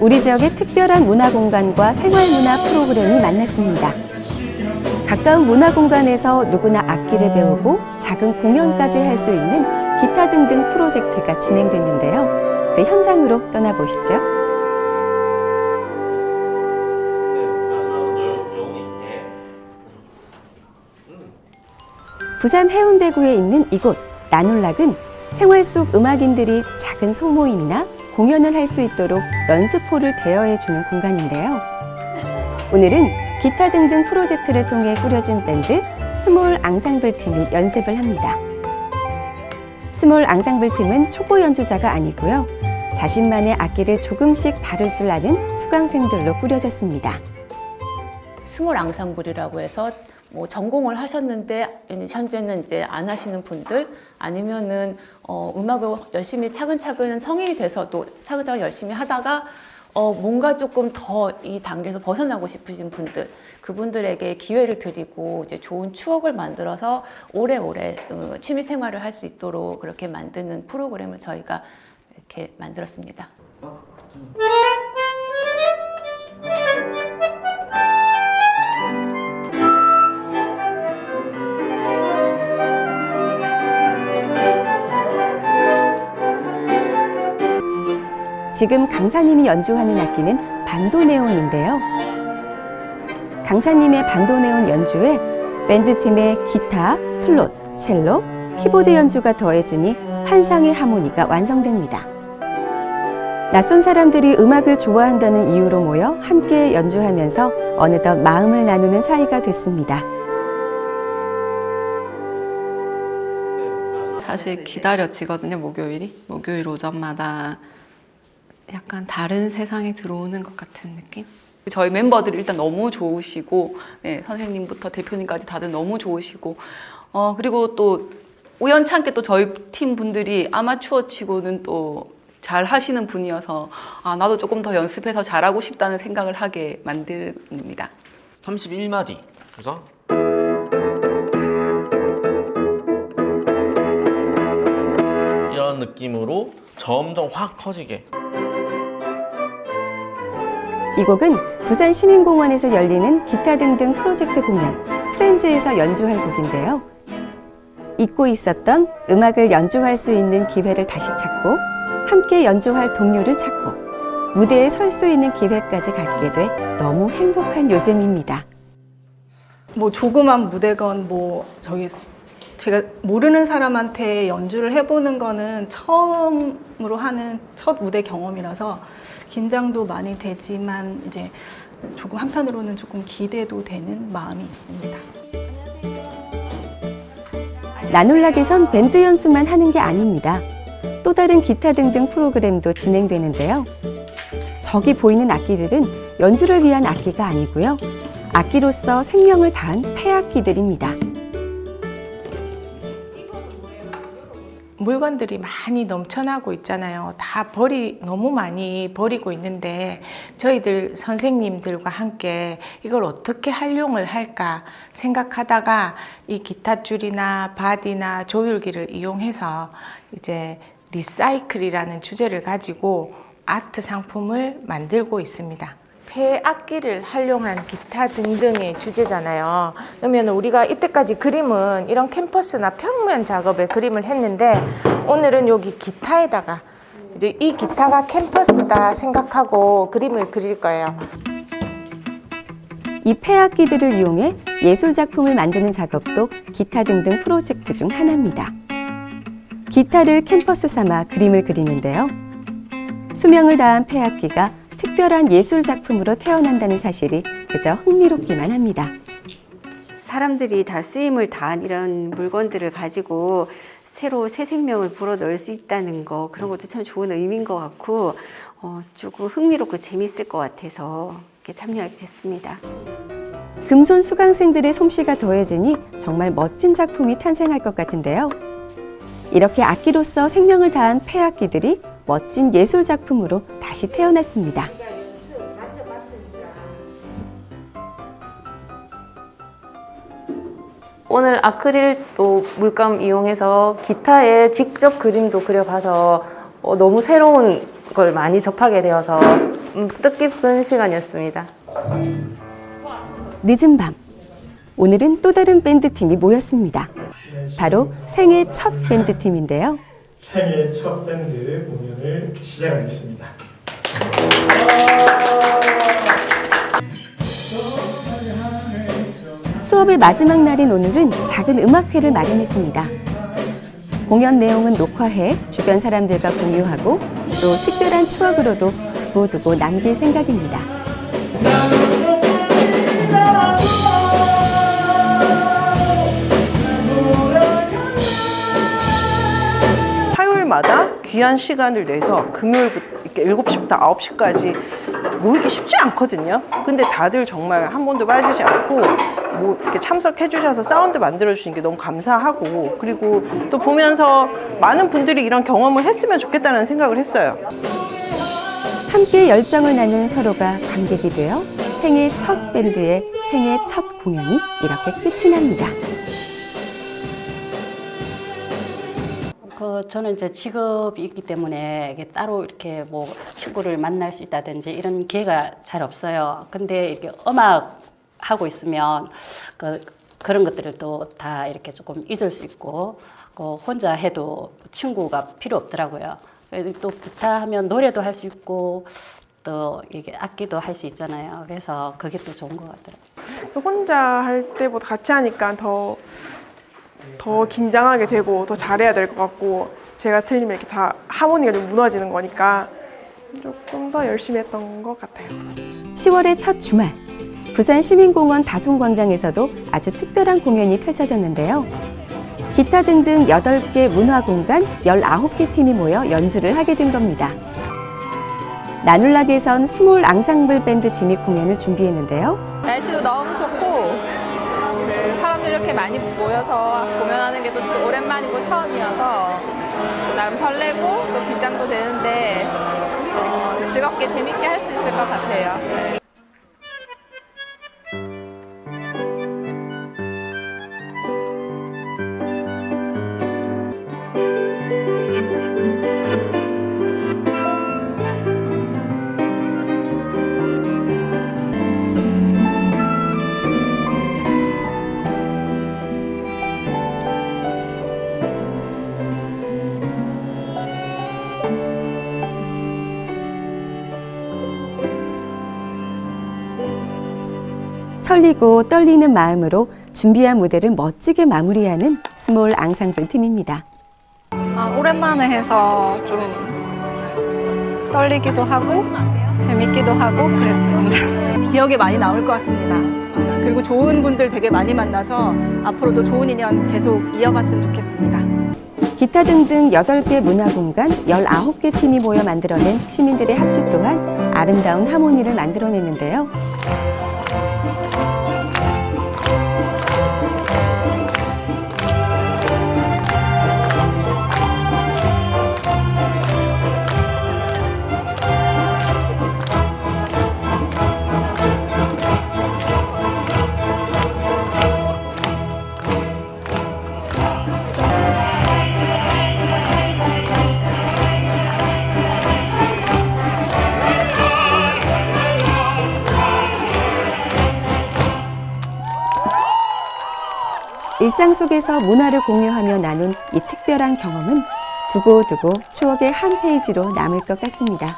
우리 지역의 특별한 문화 공간과 생활 문화 프로그램이 만났습니다. 가까운 문화 공간에서 누구나 악기를 배우고 작은 공연까지 할 수 있는 기타 등등 프로젝트가 진행됐는데요. 그 현장으로 떠나보시죠. 부산 해운대구에 있는 이곳 나놀락은 생활 속 음악인들이 작은 소모임이나 공연을 할 수 있도록 연습홀을 대여해 주는 공간인데요. 오늘은 기타 등등 프로젝트를 통해 꾸려진 밴드 스몰 앙상블 팀이 연습을 합니다. 스몰 앙상블 팀은 초보 연주자가 아니고요. 자신만의 악기를 조금씩 다룰 줄 아는 수강생들로 꾸려졌습니다. 스몰 앙상블이라고 해서 뭐 전공을 하셨는데 현재는 이제 안 하시는 분들 아니면은 어, 음악을 열심히 차근차근 성인이 돼서도 차근차근 열심히 하다가 어, 뭔가 조금 더 이 단계에서 벗어나고 싶으신 분들 그분들에게 기회를 드리고 이제 좋은 추억을 만들어서 오래오래 어, 취미 생활을 할 수 있도록 그렇게 만드는 프로그램을 저희가 이렇게 만들었습니다. 지금 강사님이 연주하는 악기는 반도네온인데요. 강사님의 반도네온 연주에 밴드팀의 기타, 플룻, 첼로, 키보드 연주가 더해지니 환상의 하모니가 완성됩니다. 낯선 사람들이 음악을 좋아한다는 이유로 모여 함께 연주하면서 어느덧 마음을 나누는 사이가 됐습니다. 사실 기다려지거든요, 목요일이. 목요일 오전마다 약간 다른 세상에 들어오는 것 같은 느낌? 저희 멤버들이 일단 너무 좋으시고 네, 선생님부터 대표님까지 다들 너무 좋으시고 어 그리고 또 우연찮게 또 저희 팀 분들이 아마추어 치고는 또 잘 하시는 분이어서 아 나도 조금 더 연습해서 잘하고 싶다는 생각을 하게 만듭니다. 31마디 그래서 이런 느낌으로 점점 확 커지게 이 곡은 부산 시민공원에서 열리는 기타 등등 프로젝트 공연 프렌즈에서 연주할 곡인데요. 잊고 있었던 음악을 연주할 수 있는 기회를 다시 찾고 함께 연주할 동료를 찾고 무대에 설 수 있는 기회까지 갖게 돼 너무 행복한 요즘입니다. 뭐 조그만 무대건 뭐 저희 제가 모르는 사람한테 연주를 해보는 거는 처음으로 하는 첫 무대 경험이라서 긴장도 많이 되지만 이제 조금 한편으로는 조금 기대도 되는 마음이 있습니다. 나놀락에선 밴드 연습만 하는 게 아닙니다. 또 다른 기타 등등 프로그램도 진행되는데요. 저기 보이는 악기들은 연주를 위한 악기가 아니고요. 악기로서 생명을 다한 폐악기들입니다. 물건들이 많이 넘쳐나고 있잖아요. 다 버리, 너무 많이 버리고 있는데 저희들 선생님들과 함께 이걸 어떻게 활용을 할까 생각하다가 이 기타 줄이나 바디나 조율기를 이용해서 이제 리사이클이라는 주제를 가지고 아트 상품을 만들고 있습니다. 폐 악기를 활용한 기타 등등의 주제잖아요. 그러면 우리가 이때까지 그림은 이런 캠퍼스나 평면 작업에 그림을 했는데 오늘은 여기 기타에다가 이제 이 기타가 캠퍼스다 생각하고 그림을 그릴 거예요. 이 폐악기들을 이용해 예술 작품을 만드는 작업도 기타 등등 프로젝트 중 하나입니다. 기타를 캠퍼스 삼아 그림을 그리는데요. 수명을 다한 폐악기가 특별한 예술 작품으로 태어난다는 사실이 그저 흥미롭기만 합니다. 사람들이 다 쓰임을 다한 이런 물건들을 가지고 새로 새 생명을 불어넣을 수 있다는 거 그런 것도 참 좋은 의미인 것 같고 어, 조금 흥미롭고 재밌을 것 같아서 이렇게 참여하게 됐습니다. 금손 수강생들의 솜씨가 더해지니 정말 멋진 작품이 탄생할 것 같은데요. 이렇게 악기로서 생명을 다한 폐악기들이 멋진 예술 작품으로 다시 태어났습니다. 오늘 아크릴 또 물감 이용해서 기타에 직접 그림도 그려봐서 어, 너무 새로운 걸 많이 접하게 되어서 음, 뜻깊은 시간이었습니다. 늦은 밤. 오늘은 또 다른 밴드팀이 모였습니다. 바로 생애 첫 밴드팀인데요. 생애 첫 밴드 공연을 시작하겠습니다. 수업의 마지막 날인 오늘은 작은 음악회를 마련했습니다. 공연 내용은 녹화해 주변 사람들과 공유하고 또 특별한 추억으로도 두고두고 남길 생각입니다. 귀한 시간을 내서 금요일부터 이렇게 7시부터 9시까지 모이기 쉽지 않거든요. 근데 다들 정말 한 번도 빠지지 않고 뭐 이렇게 참석해 주셔서 사운드 만들어 주신 게 너무 감사하고 그리고 또 보면서 많은 분들이 이런 경험을 했으면 좋겠다는 생각을 했어요. 함께 열정을 나눈 서로가 관객이 되어 생애 첫 밴드의 생애 첫 공연이 이렇게 끝이 납니다. 그 저는 이제 직업이 있기 때문에 이게 따로 이렇게 뭐 친구를 만날 수 있다든지 이런 기회가 잘 없어요. 근데 이렇게 음악 하고 있으면 그 그런 것들을 또 다 이렇게 조금 잊을 수 있고 그 혼자 해도 친구가 필요 없더라고요. 또 기타 하면 노래도 할 수 있고 또 이게 악기도 할 수 있잖아요. 그래서 그게 또 좋은 것 같더라고요. 혼자 할 때보다 같이 하니까 더, 더 긴장하게 되고 더 잘해야 될 것 같고 제가 틀리면 이렇게 다 하모니가 좀 무너지는 거니까 조금 더 열심히 했던 것 같아요. 10월의 첫 주말 부산 시민공원 다솜광장에서도 아주 특별한 공연이 펼쳐졌는데요. 기타 등등 8개 문화공간 19개 팀이 모여 연주를 하게 된 겁니다. 나눌락에선 스몰 앙상블 밴드 팀이 공연을 준비했는데요. 날씨도 너무 좋고 이렇게 많이 모여서 공연하는 게 또 오랜만이고 처음이어서 나름 설레고 또 긴장도 되는데 어, 즐겁게 재밌게 할 수 있을 것 같아요. 설리고 떨리는 마음으로 준비한 무대를 멋지게 마무리하는 스몰 앙상블 팀입니다. 아, 오랜만에 해서 좀 떨리기도 하고 재밌기도 하고 그랬습니다. 기억에 많이 남을 것 같습니다. 그리고 좋은 분들 되게 많이 만나서 앞으로도 좋은 인연 계속 이어갔으면 좋겠습니다. 기타 등등 8개 문화공간 19개 팀이 모여 만들어낸 시민들의 합주 또한 아름다운 하모니를 만들어냈는데요. 일상 속에서 문화를 공유하며 나눈 이 특별한 경험은 두고두고 추억의 한 페이지로 남을 것 같습니다.